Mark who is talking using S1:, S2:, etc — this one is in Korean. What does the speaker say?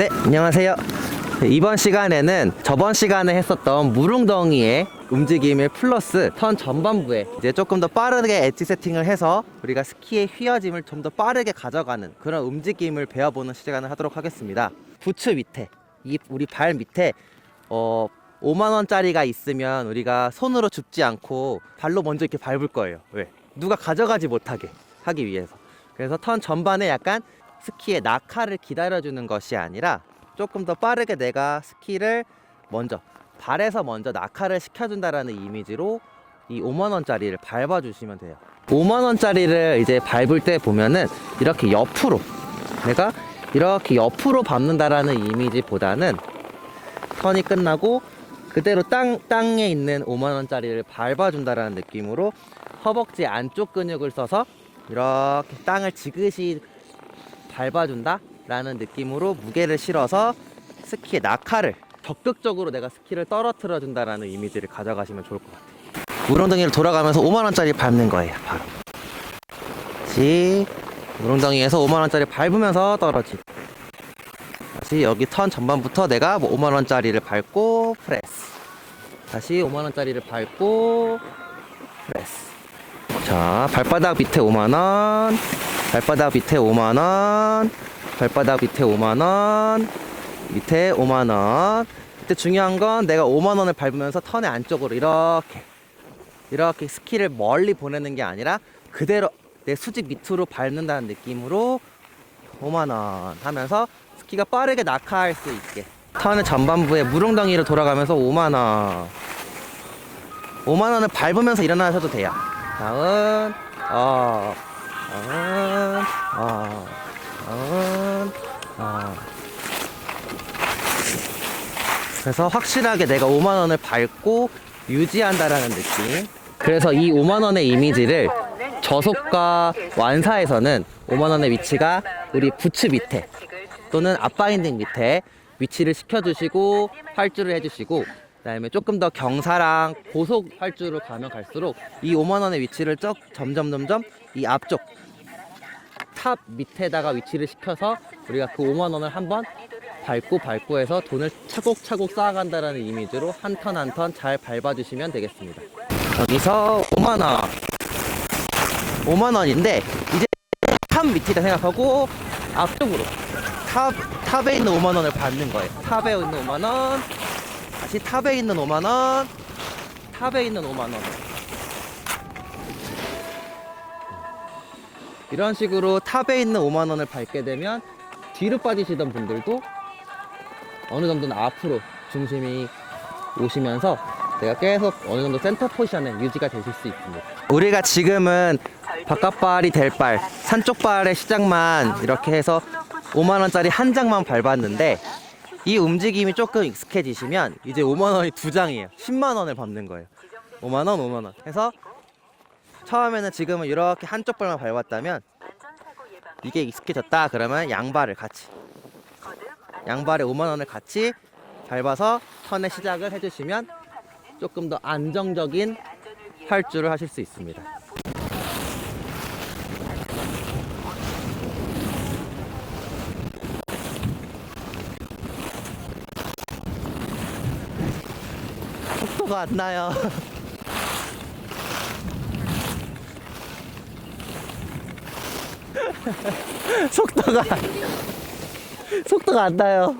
S1: 네, 안녕하세요. 네, 이번 시간에는 저번 시간에 했었던 물웅덩이의 움직임을 플러스 턴 전반부에 이제 조금 더 빠르게 엣지 세팅을 해서 우리가 스키의 휘어짐을 좀 더 빠르게 가져가는 그런 움직임을 배워보는 시간을 하도록 하겠습니다. 부츠 밑에, 이 우리 발 밑에 어 5만 원짜리가 있으면 우리가 손으로 줍지 않고 발로 먼저 이렇게 밟을 거예요. 왜? 누가 가져가지 못하게 하기 위해서. 그래서 턴 전반에 약간 스키의 낙하를 기다려주는 것이 아니라 조금 더 빠르게 내가 스키를 먼저 발에서 먼저 낙하를 시켜준다라는 이미지로 이 5만 원짜리를 밟아주시면 돼요. 5만 원짜리를 이제 밟을 때 보면은 이렇게 옆으로 내가 이렇게 옆으로 밟는다라는 이미지보다는 턴이 끝나고 그대로 땅 땅에 있는 5만 원짜리를 밟아준다라는 느낌으로 허벅지 안쪽 근육을 써서 이렇게 땅을 지그시 밟아준다 라는 느낌으로 무게를 실어서 스키의 낙하를 적극적으로 내가 스키를 떨어뜨려 준다라는 이미지를 가져가시면 좋을 것 같아요. 우렁덩이를 돌아가면서 5만 원짜리 밟는 거예요. 바로. 다시 우렁덩이에서 5만 원짜리 밟으면서 떨어지고. 다시 여기 턴 전반부터 내가 뭐 5만 원짜리를 밟고 프레스. 다시 5만 원짜리를 밟고 프레스. 자, 발바닥 밑에 5만 원. 발바닥 밑에 5만 원. 발바닥 밑에 5만 원. 밑에 5만 원. 이때 중요한 건 내가 5만 원을 밟으면서 턴의 안쪽으로 이렇게 이렇게 스키를 멀리 보내는 게 아니라 그대로 내 수직 밑으로 밟는다는 느낌으로 5만 원 하면서 스키가 빠르게 낙하할 수 있게 턴의 전반부에 물웅덩이를 돌아가면서 5만 원 5만 원을 밟으면서 일어나셔도 돼요 다음 어 어 다음 어 그래서 확실하게 내가 5만 원을 밟고 유지한다라는 느낌. 그래서 이 5만 원의 이미지를 저속과 완사에서는 5만 원의 위치가 우리 부츠 밑에 또는 앞바인딩 밑에 위치를 시켜주시고 활주를 해주시고 그다음에 조금 더 경사랑 고속 활주로 가면 갈수록 이 5만 원의 위치를 쩍 점점 점점 이 앞쪽 탑 밑에다가 위치를 시켜서 우리가 그 5만 원을 한번 밟고 밟고 해서 돈을 차곡차곡 쌓아간다라는 이미지로 한 턴 한 턴 잘 밟아주시면 되겠습니다. 여기서 5만 원, 5만 원인데 이제 탑 밑이다 생각하고 앞쪽으로 탑 탑에 있는 5만 원을 받는 거예요. 탑에 있는 5만 원, 다시 탑에 있는 5만 원, 탑에 있는 5만 원. 이런 식으로 탑에 있는 5만 원을 밟게 되면 뒤로 빠지시던 분들도 어느 정도는 앞으로 중심이 오시면서 내가 계속 어느 정도 센터 포지션에 유지가 되실 수 있습니다. 우리가 지금은 바깥발이 될 발, 산쪽 발의 시작만 이렇게 해서 5만 원짜리 한 장만 밟았는데 이 움직임이 조금 익숙해지시면 이제 5만 원이 두 장이에요. 10만 원을 밟는 거예요. 5만 원, 5만 원. 해서 처음에는 지금은 이렇게 한쪽 발만 밟았다면 이게 익숙해졌다 그러면 양발을 같이 양발에 5만 원을 같이 밟아서 턴의 시작을 해주시면 조금 더 안정적인 활주를 하실 수 있습니다. 속도가 안 나요. 속도가 속도가 안 나요.